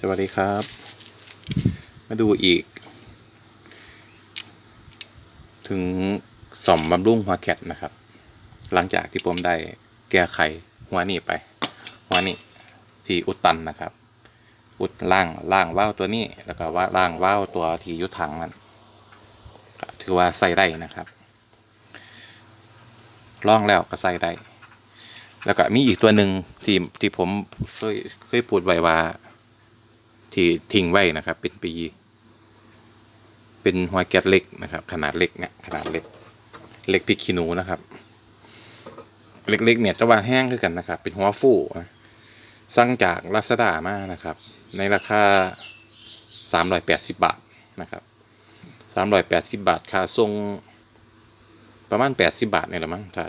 สวัสดีครับ มาดูอีก ถึงสอมบำรุงหัวแคทนะครับ หลังจากที่ผมได้แก้ไขหัวนี่ไป หัวนี่ที่อุดตันนะครับ อุดล่างล่างว่าวตัวนี้แล้วก็ว่าล่างว่าวตัวที่ยุถังมันถือว่าใส่ได้นะครับล่องแล้วก็ใส่ได้ แล้วก็มีอีกตัวหนึ่งที่ที่ผมเคยเคยพูดไว้ว่า ที่ทิ้งไว้นะครับ เป็นปี เป็นหัวแก๊สเล็กนะครับ ขนาดเล็กเนี่ยขนาดเล็ก เล็กพริกขี้หนูนะครับ เล็กๆเนี่ยจะว่าแห้งคือกันนะครับ เป็นหัวฟูนะสั่งจากลาซาด้ามานะครับ ในราคา 380 บาทนะครับ 380 บาทค่าส่งประมาณ 80 บาทเนี่ยแหละมั้งถ้า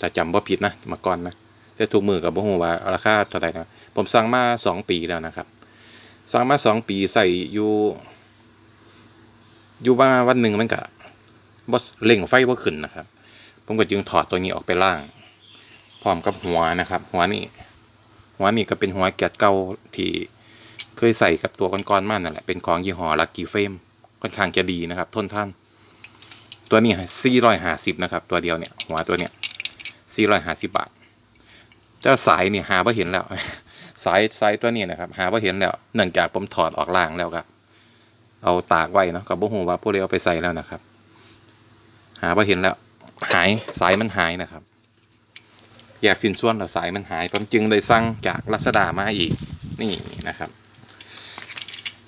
ถ้าจำบ่าผิดนะมาก่อนนะ แต่ถูกมือกับบ่ฮู้ว่าราคาเท่าไหร่นะผมสั่งมา 2 ปีแล้วนะครับ สั่งมา 2 ปีใส่อยู่ อยู่ว่าวันหนึ่งมันก็บ่เร่งไฟบ่ขึ้นนะครับ ผมก็จึงถอดตัวนี้ออกไปล่าง พร้อมกับหัวนะครับ หัวนี่หัวนี่ก็เป็นหัวแก๊สเก่าที่เคยใส่กับตัวก้อนๆมันนั่นแหละเป็นของยี่ห้อลักกี้เฟมค่อนข้างจะดีนะครับ ทนท่าน ตัวนี้450นะครับ ตัวเดียวเนี่ยหัวตัวเนี้ย450 บาท เจ้าสายเนี่ยหาว่าเห็นแล้ว สายสายตัวนี้นะครับ หาว่าเห็นแล้วเนื่องจากผมถอดออกล่างแล้วครับเอาตากไว้เนาะกับบุหูว่าผู้ใดเอาไปใส่แล้วนะครับ หาว่าเห็นแล้วหายสายมันหายนะครับ อยากสินส่วนแล้วสายมันหายผมจึงเลยสั่งจากรัชดามาอีกนี่นะครับ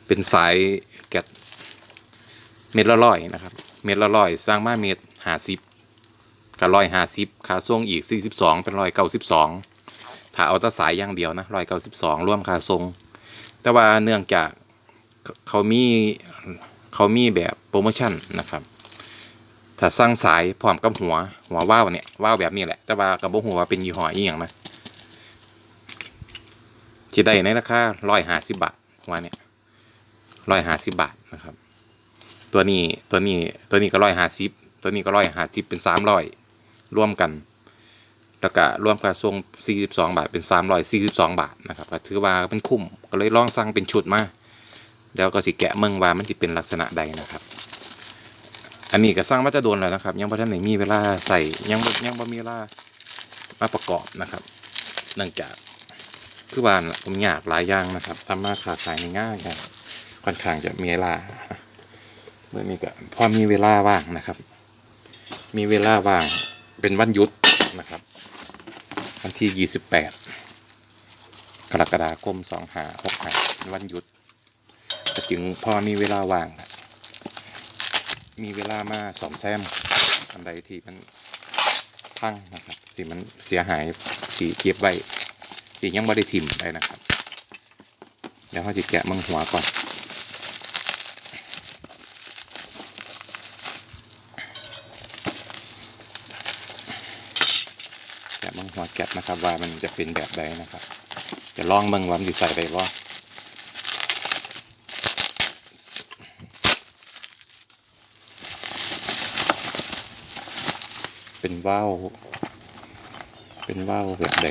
เป็นสายแกะเม็ดละร้อยนะครับ เม็ดละร้อยสร้างมาเม็ดหาสิบกับร้อยหาสิบขาส่งอีกสี่สิบสองเป็นร้อยเก้าสิบสอง ถ้าเอาแตะสายอย่างเดียวนะร้อยเก้าสิบสองร่วมค่าส่งแต่ว่าเนื่องจากเขามีเขามีแบบโปรโมชั่นนะครับ ถ้าสร้างสายพร้อมกับหัวหัวว่าวเนี่ยว่าวแบบนี้แหละแต่ว่ากับบ่หัวเป็นยี่ห้ออีหยังนะที่ได้ในราคาร้อยห้าสิบบาทหัวเนี่ยร้อยห้าสิบบาทนะครับ ตัวนี้ตัวนี้ตัวนี้ก็ร้อยห้าสิบตัวนี้ก็ร้อยห้าสิบเป็นสามร้อยร่วมกัน แล้วก็รวมค่าส่งสี่สิบาทเป็นสามร้อยสี่สิบสองบาทนะครับก็ถือว่าเป็นคุ้มก็เลยลองสั่งเป็นชุดมาแล้วก็สิแกะเมืองว่ามันจะเป็นลักษณะใดนะครับ อันนี้ก็สร้างมาจะโดนแล้วนะครับ ยังบ่ทันไหนมีเวลาใส่ยังยังบ่มีเวลามาประกอบนะครับ เนื่องจากคือว่านผมอยากหลายอย่างนะครับทำมาขาขายในง่ายกันค่อนข้างจะมีเวลาเมื่อนี้ก็พอมีเวลาว่างนะครับ มีเวลาว่างเป็นวันหยุดนะครับ วันที่ 28 กรกฎาคม2565เป็นวันหยุดจึงพอมีเวลาว่างนะมีเวลามาสอมแซมอันใดที่มันพังนะครับที่มันเสียหายที่เก็บไว้ที่ยังไม่ได้ทิมไปนะครับ เดี๋ยวเขาจะแกะมังหัวก่อน แกะมังหัว แกะนะครับ ว่ามันจะเป็นแบบใดนะครับจะลองเบิ่งว่ามันจะใส่ได้บ่เป็นว่าวเป็นว่าวแบบใด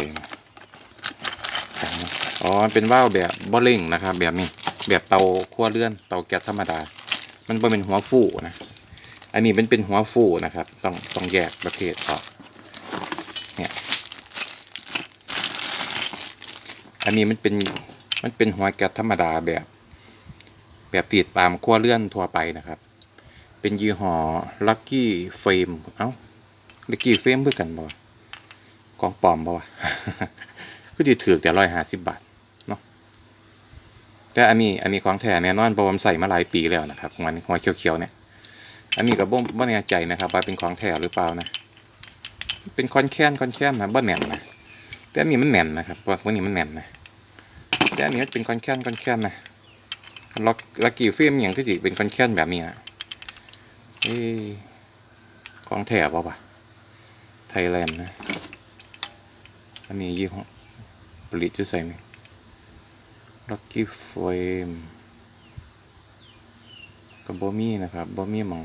อ๋อเป็นว่าวแบบบ่เร่งนะครับ แบบนี้แบบเตาขั้วเลื่อนเตาแก๊สธรรมดา มันบ่เป็นหัวฟูนะ อันนี้เป็นเป็นหัวฟูนะครับ ต้องต้องแยกประเภทออก เนี่ย อันนี้มันเป็นมันเป็นหัวแก๊สธรรมดาแบบ แบบฟีดตามขั้วเลื่อนทั่วไปนะครับ เป็นยี่ห้อ Lucky Frame เอ้าลิกกี้เฟรมเพื่อกันบ่วะของปลอมบ่วะก็จะถือแต่ร้อยห้าสิบบาทเนาะแต่อันนี้อันนี้ของแท้แน่นอนเพราะว่าผมใส่มาหลายปีแล้วนะครับมันหัวเขียวๆเนี่ยอันนี้ก็บ่บ่แน่ใจนะครับ ว่าเป็นของแท้หรือเปล่านะ เป็นคอนแค้นคอนแค้นนะบ่แน่นนะแต่อันนี้มันแน่นนะครับพว่านี้มันแน่นนะ แต่อันนี้เป็นคอนแค้นคอนแค้นนะล็อกลักกี้เฟรมอย่างที่สิเป็นคอนแค้นแบบนี้นะเอ้ของแท้ป่าวะไทยแลนด์นะอันนี้ยี่ห้อผลิตจะใส่ไหม Lucky Frame กับบอมี่นะครับบอมี่มอง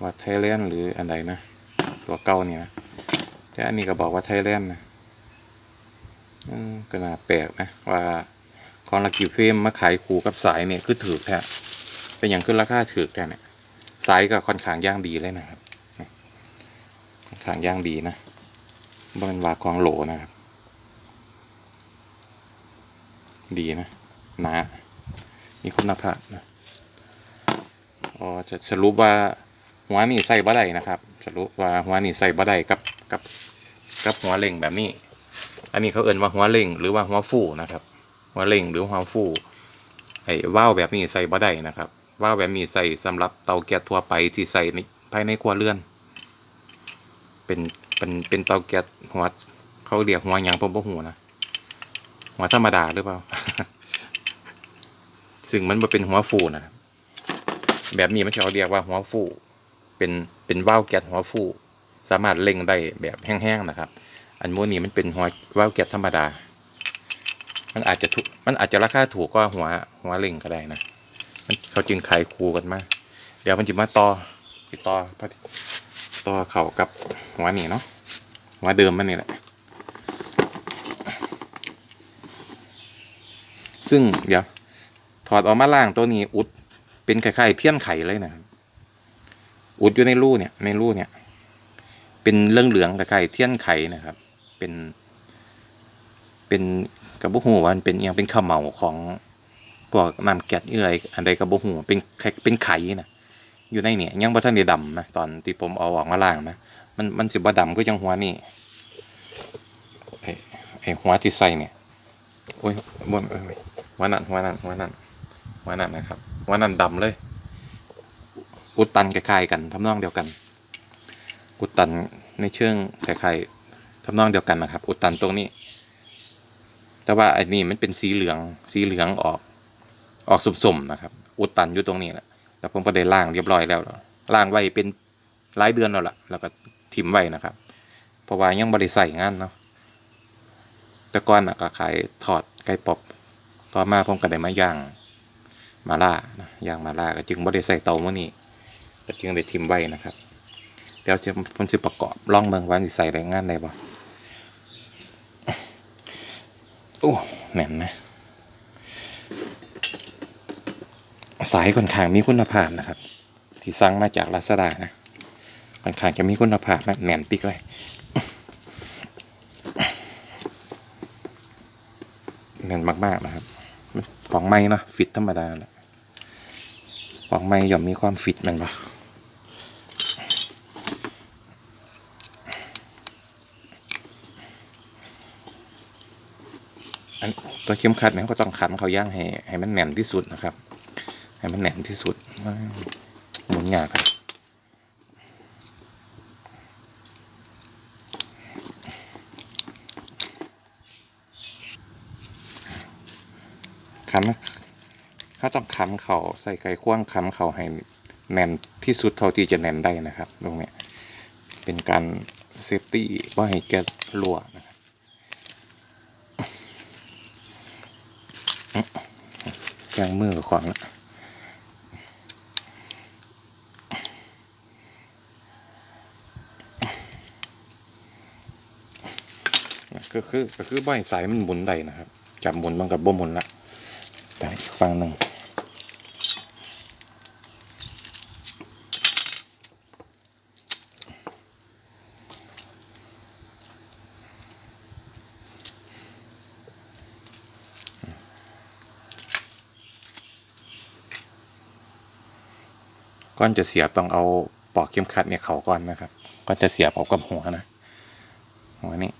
ว่าไทยแลนด์หรืออันใดนะ ตัวเก่าเนี่ยนะแต่อันนี้ก็บอกว่าไทยแลนด์นะ ก็น่าแปลกนะว่าของลักกี้เฟรมมาขายคู่กับสายเนี่ยคือถือแท้เป็นอย่างขึ้นราคาถือแท้เนี่ยสายก็ค่อนข้างย่างดีเลยนะครับค่อนข้างย่างดีนะบ่แมันว่าของโหลนะครับ ดีนะหนามีคุณภาพนะอ๋อจะสรุปว่าหัวนี่ใส่บ่ไดนะครับ สรุปว่าหัวนี่ใส่บ่ไดกับกับกับหัวเล่งแบบนี้ อันนี้เขาเอ่นว่าหัวเล่งหรือว่าหัวฟูนะครับ หัวเล่งหรือหัวฟูไอ้ว่าวแบบนี้ใส่บ่ได้นะครับว่าวแบบนี้ใส่สำหรับเตาแก๊สทั่วไปที่ใส่ในภายในครัวเรือน เป็นเป็นเป็นเตาแก๊สหัวเขาเรียกหัวหยังผมบ่ฮู้นะหัวธรรมดาหรือเปล่าซึ่งมันบ่เป็นหัวฟูนะแบบนี้มันจะเขาเรียกว่าหัวฟูเป็นเป็นว่าวแก๊สหัวฟูสามารถเล่งได้แบบแห้งๆนะครับ อันโมนี้มันเป็นหัวว่าวแก๊สธรรมดา มันอาจจะถูกมันอาจจะราคาถูกกว่าหัวหัวเล่งก็ได้นะมันเขาจึงขายคู่กันมาเดี๋ยวมันจะมาต่อติดต่อพต่อเข่ากับหัวนี่เนาะหัวเดิมมันนี่แหละ ซึ่งเดี๋ยวถอดออกมาล่างตัวนี้อุดเป็นไข่ๆเพี้ยนไข่เลยนะครับอุดอยู่ในรูเนี่ยในรูเนี่ย เป็นเรื่องเหลืองๆไข่เทียนไข่นะครับ เป็น เป็นกระบุหูว่ามันเป็นอหยังเป็นข้าวเหมาของพวกน้ำแก๊สอะไรอันใดกระบุหูเป็นเป็นไข่นะอยู่ในเนี่ยยังบ่ทันได้ดำนะตอนที่ผมเอาออกมาล่างนะมันมันสิบ่ดำก็ยังหัวนี่ไอ้ไอ้หัวที่ใส่เนี่ยโอ้ยบ่เอ้ยหัวนั่นหัวนั่นหัวนั่นหัวนั่นนะครับหัวนั่นดำเลย อุดตันคล้ายๆกันทำนองเดียวกัน อุดตันในเชิงคล้ายๆ ทำนองเดียวกันนะครับ อุดตันตรงนี้ แต่ว่าไอันนี้มันเป็นสีเหลือง สีเหลืองออก ออกสุ่มๆนะครับ อุดตันอยู่ตรงนี้แหละแล้วผมก็ได้ล่างเรียบร้อยแล้วล่างไว้เป็นหลายเดือนแล้วล่ะ แล้วก็ถิ่มไว้นะครับ เพราะว่ายังบริใส่งานเนาะ แต่ก่อนน่ะก็ขายทอดไก่ปอบต่อมาผมก็ได้มาย่างมาล่านะย่างมาล่าก็จึงบ่ได้ใส่เตาเมื้อนี้ก็จึงได้ถิ่มไว้นะครับ เดี๋ยวผมสิประกอบลองเบิ่งว่าสิใส่ได้งานได้บ่ โอ้แน่นนะสายค่อนข้างมีคุณภาพนะครับ ที่สั่งมาจากลาซาด้านะค่อนข้างจะมีคุณภาพนะแน่นปิกเลยแน่นมากๆนะครับของไม้นะฟิตธรรมดาแหละของไม้ย่อมมีความฟิตมันปะอัน ตัวเข็มขัดเนี่ยก็ต้องขันเขาย่างให้ให้มันแน่นที่สุดนะครับ ให้มันแน่นที่สุดหมุนยากครับขันเขาต้องขันเขาใส่ไก่ข้วงขันเขาให้แน่นที่สุดเท่าที่จะแน่นได้นะครับ ตรงเนี้ยเป็นการเซฟตี้ว่าให้แกรั่วนะครับ แกงมือกับของละก็คือก็คือบ่อยสายมันหมุนได้นะครับ จับหมุนมันกับบ่หมุนละแต่อีกฝั่งหนึ่ง ก่อนจะเสียบต้องเอาปอกเข็มขัดเนี่ยเขาก่อนนะครับก็จะเสียบเอากับหัวนะหัวนี้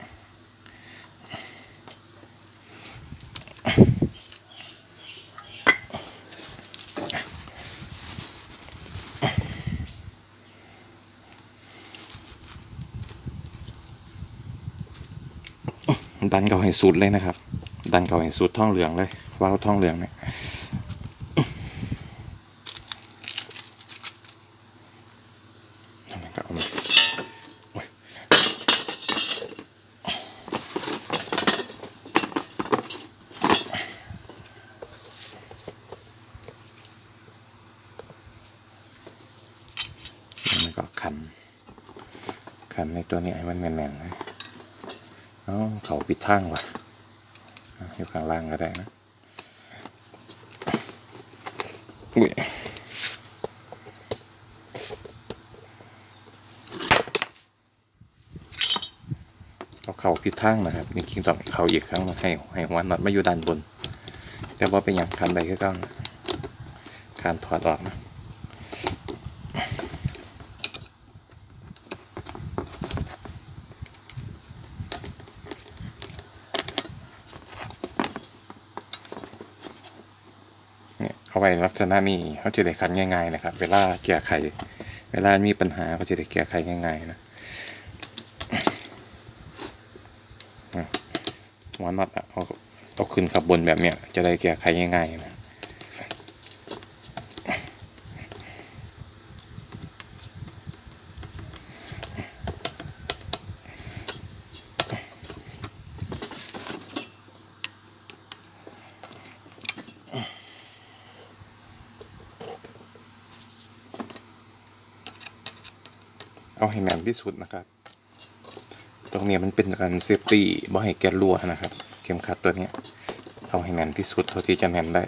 ดันเขาให้สุดเลยนะครับ ดันเขาให้สุดท่องเหลืองเลยว้าวท่องเหลืองเนี่ยทำไมก็เอามาโอ้ยแล้วมันก็คัน คันในตัวนี้ให้มันแน่นๆเลย เอ้าเขาปิดทางว่ะอยู่ข้างล่างก็ได้นะอุ้ยเอาเข่าผิดทางนะครับนี่คิงต้องเข่าอีกครั้งให้ให้หัวน็อตมาอยู่ด้านบน แต่ว่าเป็นอย่างคันใดก็ต้องการถอดออกนะ เนี่ยเอาไว้ลักษณะนี้เขาจะได้คันง่ายๆนะครับ เวลาแก้ไข เวลามีปัญหาเขาจะได้แก้ไขง่าย ๆ นะอะหัวน็อตอะเอาเอาขึ้นขับบนแบบเนี้ยจะได้แก้ไขง่ายๆนะ เอาให้แน่น ที่สุดนะครับ ตรงนี้มันเป็นการเซฟตี้บ่ให้แกนรั่วนะครับ เข็มขัดตัวนี้เอาให้แน่นที่สุดเท่าที่จะแน่นได้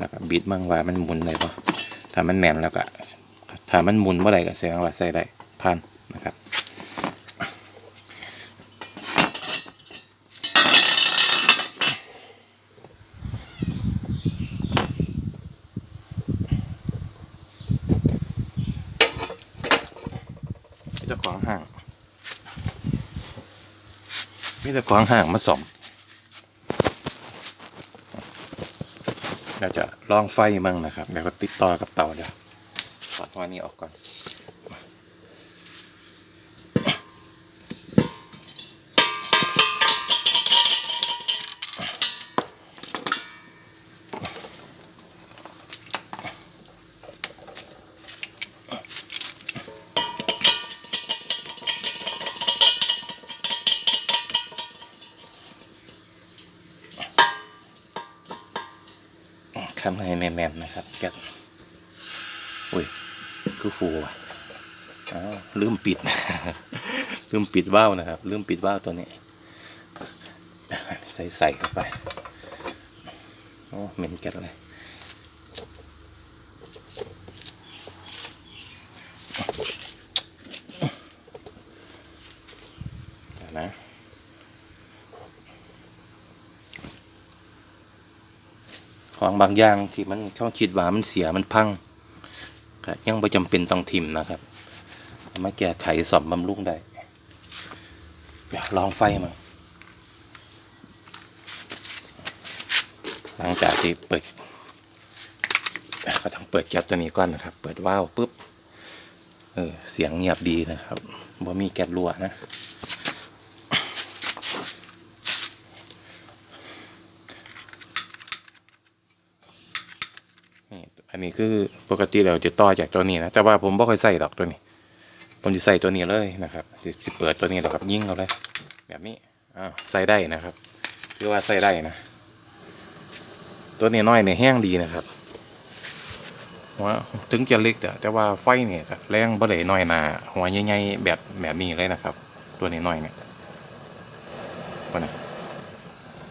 นะครับบิดมั่งว่ามันหมุนได้ปะถ้ามันแน่นแล้วก็ถ้ามันหมุนเมื่อไหร่ก็แสดงว่าใส่ได้ผ่านนะครับ มีเจ้าของห้าง มีเจ้าของห้างมาส่อมเราจะลองไฟมั่งนะครับ แล้วก็ติดต่อกับเตาเดี๋ยวถอดหัวนี้ออกก่อน คือฟูว่ะอ้าวลืมปิด ลืมปิดว่าวนะครับ ลืมปิดว่าวตัวนี้ ใส่ใส่เข้าไป โอ้เหม็นแก๊สเลยเดี๋ยวนะของบางอย่างที่มันเขาคิดว่ามันเสียมันพังก็ ยังไม่จำเป็นต้องทิมนะครับมาแก้ไขสอมบำรุงได้เดี๋ยวลองไฟมาหลังจากที่เปิดก็ต้องเปิดแก๊สตัวนี้ก่อนนะครับ เปิดวาวปุ๊บ เออ เสียงเงียบดีนะครับบ่มีแก๊สรั่วนะ นี่คือปกติเราจะต่อจากตัวนี้นะแต่ว่าผมไม่ค่อยใส่ดอกตัวนี้ ผมจะใส่ตัวนี้เลยนะครับจะเปิดตัวนี้แล้วครับยิงเอาเลย แบบนี้อ้าวใส่ได้นะครับคือว่าใส่ได้นะ ตัวนี้น้อยเนี่ยแห้งดีนะครับว่าถึงจะเล็กแต่แต่ว่าไฟเนี่ยแรงบ่ได้น้อยนาหัวใหญ่ๆแบบแบบนี้เลยนะครับ ตัวนี้น้อยเนี่ยว่านะ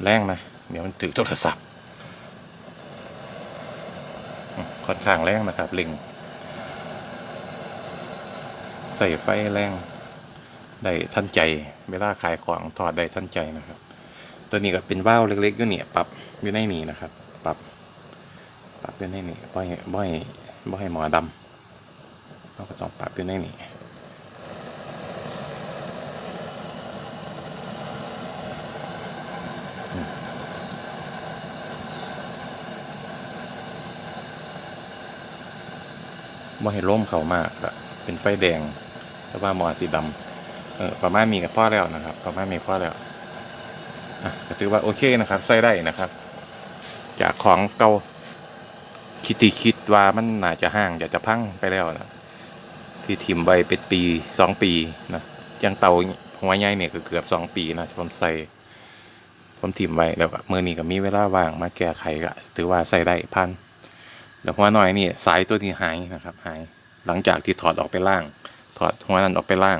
แรงนะเดี๋ยวมันถือโทรศัพท์ ค่อนข้างแรงนะครับเล็งใส่ไฟแรงได้ท่านใจเวลาขายของถอดได้ท่านใจนะครับ ตัวนี้ก็เป็นว่าวเล็กๆอยู่เนี่ยปรับอยู่ในนี่นะครับ ปรับ ปรับอยู่ในนี่บ่ให้บ่ให้บ่ให้หมอดำเราก็ต้องปรับอยู่ในนี่ บ่ให้ล้มเขามากเป็นไฟแดงแต่ว่าหมอสีดำเออประมาณนี้ก็พอแล้วนะครับ ประมาณนี้พอแล้วอะก็ถือว่าโอเคนะครับใส่ได้นะครับ จากของเก่าคิดที่คิดว่ามันน่าจะห่างอยากจะพังไปแล้วนะที่ทิมไว้เป็นปีสองปีนะยังเตาหัวใหญ่เนี่ยเกือบสองปีนะผมใส่ผมทิมไว้แล้วก็มื่อนี้ก็มีเวลาว่างมาแก้ไขก็ถือว่าใส่ได้พัน แล้วหัวน้อยนี่สายตัวนี้หายนะครับ หายหลังจากที่ถอดออกไปล่าง ถอดหัวนั้นออกไปล่าง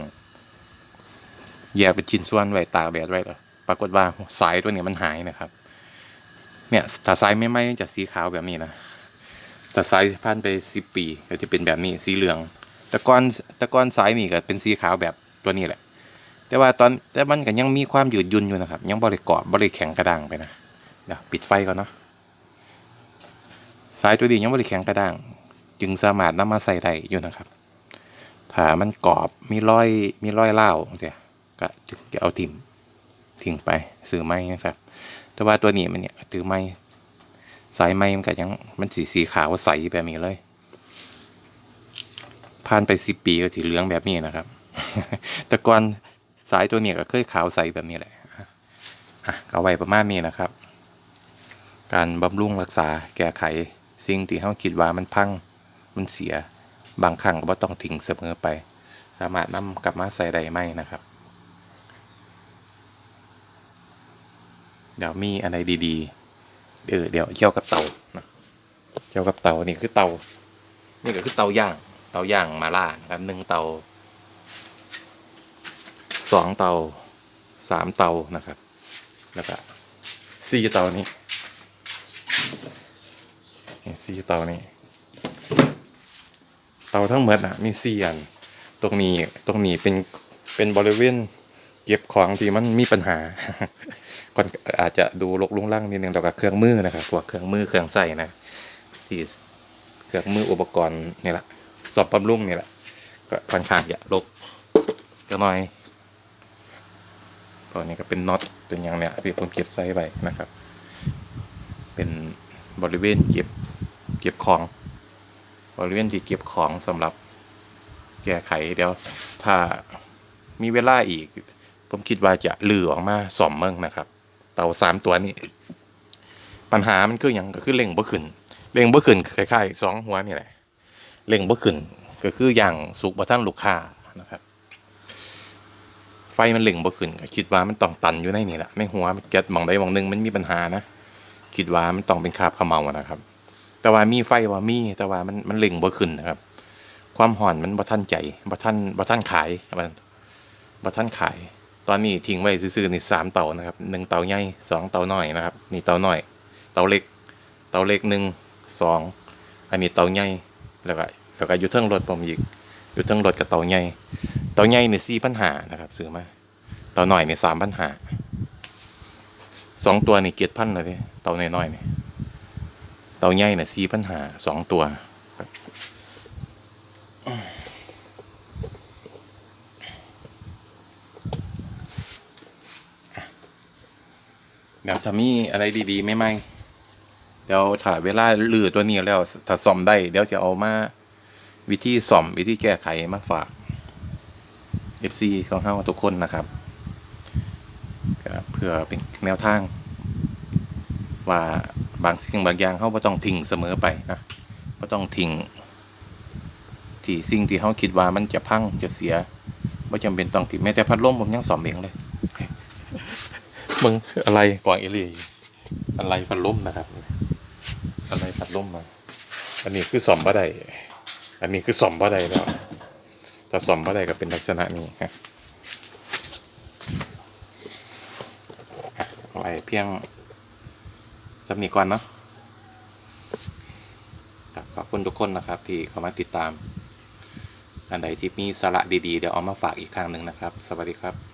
แยกเป็นชิ้นส่วนไว้ตากแดดไว้แล้วปรากฏว่าสายตัวนี้มันหายนะครับ เนี่ยถ้าสายไม่ไหม้จะสีขาวแบบนี้นะแต่สายผ่านไปสิบปีก็จะเป็นแบบนี้สีเหลืองต่ก่อนต่ก่อนสายนี่ก็เป็นสีขาวแบบตัวนี้แหละ แต่ว่าตอนแต่มันก็ยังมีความยืดยุ่นอยู่นะครับ ยังบริกรอบบริแข็งกระด้างไปนะเดี๋ยวปิดไฟก่อนเนาะ สายตัวนี้ยังบริแข็งกระด้าง จึงสามารถนำมาใส่ได้อยู่นะครับ ถ้ามันกรอบมีรอยมีรอยเล่าเสียก็จึงจะเอาทิ้งทิ้งไปซื้อไม้นะครับ แต่ว่าตัวนี้มันเนี่ยถือไม้สายไม้มันก็ยังมันสีสีขาวใสแบบนี้เลยผ่านไปสิบปีก็สีเหลืองแบบนี้นะครับ แต่ก่อนสายตัวนี้ก็เคยขาวใสแบบนี้แหละอะก็เอาไว้ประมาณนี้นะครับ การบำรุงรักษาแก้ไข สิ่งที่เราคิดว่ามันพัง มันเสีย บางครั้งก็บ่ต้องทิ้งเสมอไป สามารถนำกลับมาใส่ได้ไหมนะครับ เดี๋ยวมีอะไรดีๆ เออเดี๋ยวเกี่ยวกับเตาเกี่ยวกับเตานี่คือเตา นี่ก็คือเตาย่าง เตาย่างมาล่านะครับหนึ่งเตาสองเตาสามเตานะครับ แล้วก็สี่เตานี้ นี่สี่เตานี้เตาทั้งหมดอะ มีสี่อัน ตรงนี้ตรงนี้เป็นเป็นบริเวณเก็บของที่มันมีปัญหาก่อนอาจจะดูลกลุงล่างนิดนึงแล้วก็เครื่องมือนะครับพวกเครื่องมือเครื่องใส่นะที่เครื่องมืออุปกรณ์นี่แหละสอบบำรุงนี่แหละก็ค่อนข้างจะลกก็น้อยตอนนี้ก็เป็นน็อตเป็นอย่างเนี้ยที่ผมเก็บใส่ไว้นะครับ เป็นบริเวณเก็บ เก็บของบริเวณที่เก็บของสำหรับแก้ไขเดี๋ยวถ้ามีเวลาอีก ผมคิดว่าจะลือออกมาสอมเมืองนะครับ เต่าสามตัวนี้ ปัญหามันคืออย่างก็คือเล่งบ่ขึ้นเล่งบ่ขึ้นคล้ายๆสองหัวนี่แหละเล่งบ่ขึ้นก็คืออย่างสุกบ่ท่านลูกค้านะครับ ไฟมันเล่งบ่ขึ้นก็คิดว่ามันต้องตันอยู่ในนี่แหละในหัวมันแก๊สมองใดมองหนึ่งมันมีปัญหานะคิดว่ามันต้องเป็นคาบเขมเมานะครับ แต่ว่ามีไฟว่ามีแต่ว่ามันมันเล็งบ่ขึ้นนะครับ ความห่อนมันบ่ทันใจบ่ทันบ่ทันขายมันบ่ทันขาย ตอนนี้ทิ้งไว้ซื่อๆนี่สามเตานะครับหนึ่งเตาใหญ่สองเตาน้อยนะครับนี่เตาน้อย เตาเล็ก เตาเล็กหนึ่งสองอันนี้เตาใหญ่แล้วก็แล้วก็อยู่เทิงรถผมอีกอยู่เทิงรถกับเตาใหญ่เตาใหญ่นี่สี่ปัญหานะครับซื้อมาเตาหน้อยนี่สามปัญหาสองตัวนี่เกียรพันเลยเด้เตาน้อยๆนี่ย เตาใหญ่น่ะสี่ปัญหาสองตัวครับเดี๋ยวถ้ามีอะไรดีๆ ไม่ไหมเดี๋ยวถ่ายเวลาลือตัวนี้แล้วถ้าซ่อมได้ เดี๋ยวจะเอามา วิธีซ่อม วิธีแก้ไขมาฝาก FC ของเฮาทุกคนนะครับเพื่อเป็นแนวทาง ว่า บางสิ่งบางอย่างเขาบ่ต้องทิ้งเสมอไปนะบ่ต้องทิ้งที่สิ่งที่เขาคิดว่ามันจะพังจะเสียบ่จำเป็นต้องทิ้งแม้แต่พัดลมผมยังซ่อมเองเลยมึงอะไรก่อนเอลี่อะไรพัดลมนะครับ อะไรพัดลมมาอันนี้คือซ่อมบ่ได้อันนี้คือซ่อมบ่ได้แล้วถ้าซ่อมบ่ได้ก็เป็นลักษณะนี้ฮะอะเอาไว้เพียง สำนีก่อนเนาะขอบคุณทุกคนนะครับ ที่เข้ามาติดตาม อันใดที่มีสาระดีๆ เดี๋ยวเอามาฝากอีกครั้งหนึ่งนะครับ สวัสดีครับ